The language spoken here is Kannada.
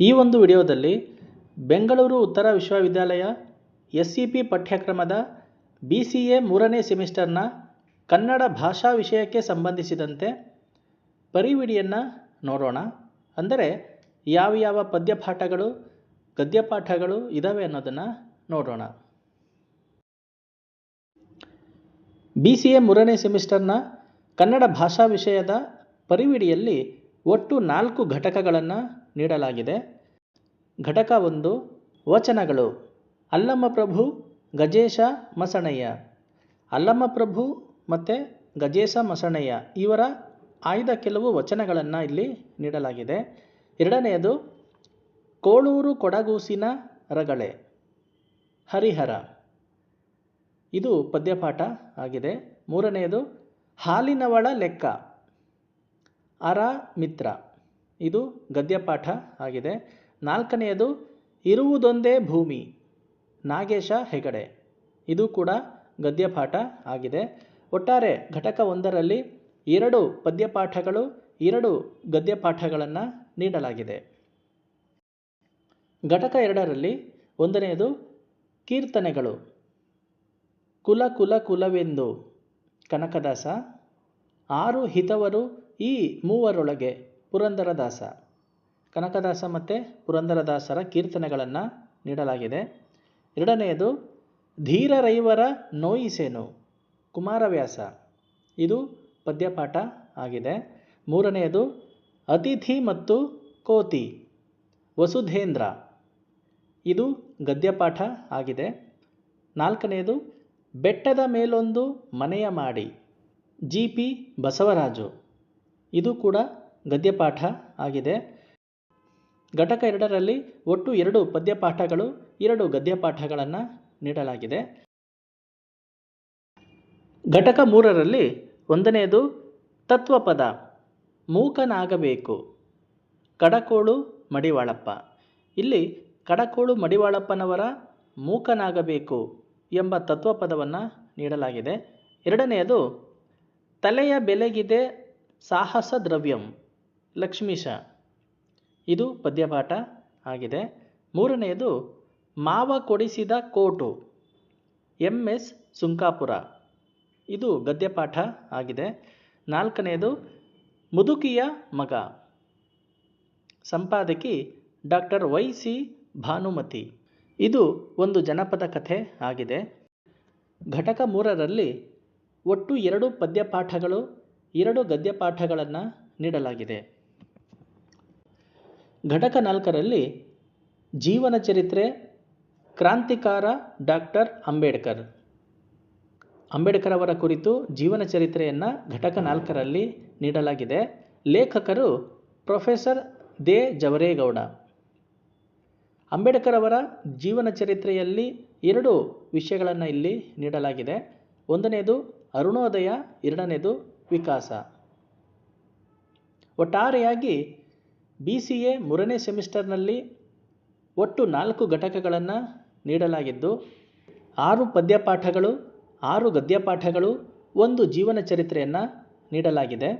ಈ ಒಂದು ವಿಡಿಯೋದಲ್ಲಿ ಬೆಂಗಳೂರು ಉತ್ತರ ವಿಶ್ವವಿದ್ಯಾಲಯ ಎಸ್ ಸಿ ಪಿ ಪಠ್ಯಕ್ರಮದ ಬಿ ಸಿ ಎ ಮೂರನೇ ಸೆಮಿಸ್ಟರ್ನ ಕನ್ನಡ ಭಾಷಾ ವಿಷಯಕ್ಕೆ ಸಂಬಂಧಿಸಿದಂತೆ ಪರಿವಿಡಿಯನ್ನು ನೋಡೋಣ. ಅಂದರೆ ಯಾವ ಯಾವ ಪದ್ಯಪಾಠಗಳು, ಗದ್ಯಪಾಠಗಳು ಇದ್ದಾವೆ ಅನ್ನೋದನ್ನು ನೋಡೋಣ. ಬಿ ಸಿ ಎ ಮೂರನೇ ಸೆಮಿಸ್ಟರ್ನ ಕನ್ನಡ ಭಾಷಾ ವಿಷಯದ ಪರಿವಿಡಿಯಲ್ಲಿ ಒಟ್ಟು ನಾಲ್ಕು ಘಟಕಗಳನ್ನು ನೀಡಲಾಗಿದೆ. ಘಟಕ ಒಂದು, ವಚನಗಳು. ಅಲ್ಲಮ್ಮ ಪ್ರಭು, ಗಜೇಶ ಮಸಣಯ್ಯ. ಅಲ್ಲಮ್ಮ ಪ್ರಭು ಮತ್ತು ಗಜೇಶ ಮಸಣಯ್ಯ ಇವರ ಆಯ್ದ ಕೆಲವು ವಚನಗಳನ್ನು ಇಲ್ಲಿ ನೀಡಲಾಗಿದೆ. ಎರಡನೆಯದು, ಕೋಳೂರು ಕೊಡಗೂಸಿನ ರಗಳೆ. ಹರಿಹರ. ಇದು ಪದ್ಯಪಾಠ ಆಗಿದೆ. ಮೂರನೆಯದು, ಹಾಲಿನವಳ ಲೆಕ್ಕ. ಅರ ಮಿತ್ರ. ಇದು ಗದ್ಯಪಾಠ ಆಗಿದೆ. ನಾಲ್ಕನೆಯದು, ಇರುವುದೊಂದೇ ಭೂಮಿ, ನಾಗೇಶ ಹೆಗಡೆ. ಇದು ಕೂಡ ಗದ್ಯಪಾಠ ಆಗಿದೆ. ಒಟ್ಟಾರೆ ಘಟಕ ಒಂದರಲ್ಲಿ ಎರಡು ಪದ್ಯಪಾಠಗಳು, ಎರಡು ಗದ್ಯಪಾಠಗಳನ್ನು ನೀಡಲಾಗಿದೆ. ಘಟಕ ಎರಡರಲ್ಲಿ ಒಂದನೆಯದು, ಕೀರ್ತನೆಗಳು. ಕುಲ ಕುಲ ಕುಲವೆಂದು ಕನಕದಾಸ, ಆರು ಹಿತವರು ಈ ಮೂವರೊಳಗೆ ಪುರಂದರದಾಸ. ಕನಕದಾಸ ಮತ್ತು ಪುರಂದರದಾಸರ ಕೀರ್ತನೆಗಳನ್ನು ನೀಡಲಾಗಿದೆ. ಎರಡನೆಯದು, ಧೀರರೈವರ ನೋಯಿಸೇನು? ಕುಮಾರವ್ಯಾಸ. ಇದು ಪದ್ಯಪಾಠ ಆಗಿದೆ. ಮೂರನೆಯದು, ಅತಿಥಿ ಮತ್ತು ಕೋತಿ. ವಸುಧೇಂದ್ರ. ಇದು ಗದ್ಯಪಾಠ ಆಗಿದೆ. ನಾಲ್ಕನೆಯದು, ಬೆಟ್ಟದ ಮೇಲೊಂದು ಮನೆಯ ಮಾಡಿ. G P Basavaraju. ಇದು ಕೂಡ ಗದ್ಯಪಾಠ ಆಗಿದೆ. ಘಟಕ ಎರಡರಲ್ಲಿ ಒಟ್ಟು ಎರಡು ಪದ್ಯಪಾಠಗಳು, ಎರಡು ಗದ್ಯಪಾಠಗಳನ್ನು ನೀಡಲಾಗಿದೆ. ಘಟಕ ಮೂರರಲ್ಲಿ ಒಂದನೆಯದು ತತ್ವಪದ, ಮೂಕನಾಗಬೇಕು, ಕಡಕೋಳು ಮಡಿವಾಳಪ್ಪ. ಇಲ್ಲಿ ಕಡಕೋಳು ಮಡಿವಾಳಪ್ಪನವರ ಮೂಕನಾಗಬೇಕು ಎಂಬ ತತ್ವಪದವನ್ನು ನೀಡಲಾಗಿದೆ. ಎರಡನೆಯದು ತಲೆಯ ಬೆಲೆಗಿದೆ ಸಾಹಸ ದ್ರವ್ಯಂ. ಲಕ್ಷ್ಮೀಶ ಇದು ಪದ್ಯಪಾಠ ಆಗಿದೆ. ಮೂರನೆಯದು, ಮಾವ ಕೊಡಿಸಿದ ಕೋಟು. M S Sunkapura. ಇದು ಗದ್ಯಪಾಠ ಆಗಿದೆ. ನಾಲ್ಕನೆಯದು, ಮುದುಕಿಯ ಮಗ. ಸಂಪಾದಕಿ ಡಾಕ್ಟರ್ ವೈ ಸಿ ಭಾನುಮತಿ. ಇದು ಒಂದು ಜನಪದ ಕಥೆ ಆಗಿದೆ. ಘಟಕ ಮೂರರಲ್ಲಿ ಒಟ್ಟು ಎರಡು ಪದ್ಯಪಾಠಗಳು, ಎರಡು ಗದ್ಯಪಾಠಗಳನ್ನು ನೀಡಲಾಗಿದೆ. ಘಟಕ ನಾಲ್ಕರಲ್ಲಿ ಜೀವನ ಚರಿತ್ರೆ, ಕ್ರಾಂತಿಕಾರ ಡಾಕ್ಟರ್ ಅಂಬೇಡ್ಕರ್. ಅಂಬೇಡ್ಕರ್ ಅವರ ಕುರಿತು ಜೀವನ ಚರಿತ್ರೆಯನ್ನು ಘಟಕ ನಾಲ್ಕರಲ್ಲಿ ನೀಡಲಾಗಿದೆ. ಲೇಖಕರು ಪ್ರೊಫೆಸರ್ ದೇ ಜವರೇಗೌಡ. ಅಂಬೇಡ್ಕರ್ ಅವರ ಜೀವನ ಚರಿತ್ರೆಯಲ್ಲಿ ಎರಡು ವಿಷಯಗಳನ್ನು ಇಲ್ಲಿ ನೀಡಲಾಗಿದೆ. ಒಂದನೇದು ಅರುಣೋದಯ, ಎರಡನೇದು ವಿಕಾಸ. ಒಟ್ಟಾರೆಯಾಗಿ ಬಿ ಸಿ ಎ ಮೂರನೇ ಸೆಮಿಸ್ಟರ್ನಲ್ಲಿ ಒಟ್ಟು ನಾಲ್ಕು ಘಟಕಗಳನ್ನು ನೀಡಲಾಗಿದ್ದು, ಆರು ಪದ್ಯಪಾಠಗಳು, ಆರು ಗದ್ಯಪಾಠಗಳು, ಒಂದು ಜೀವನ ಚರಿತ್ರೆಯನ್ನು ನೀಡಲಾಗಿದೆ.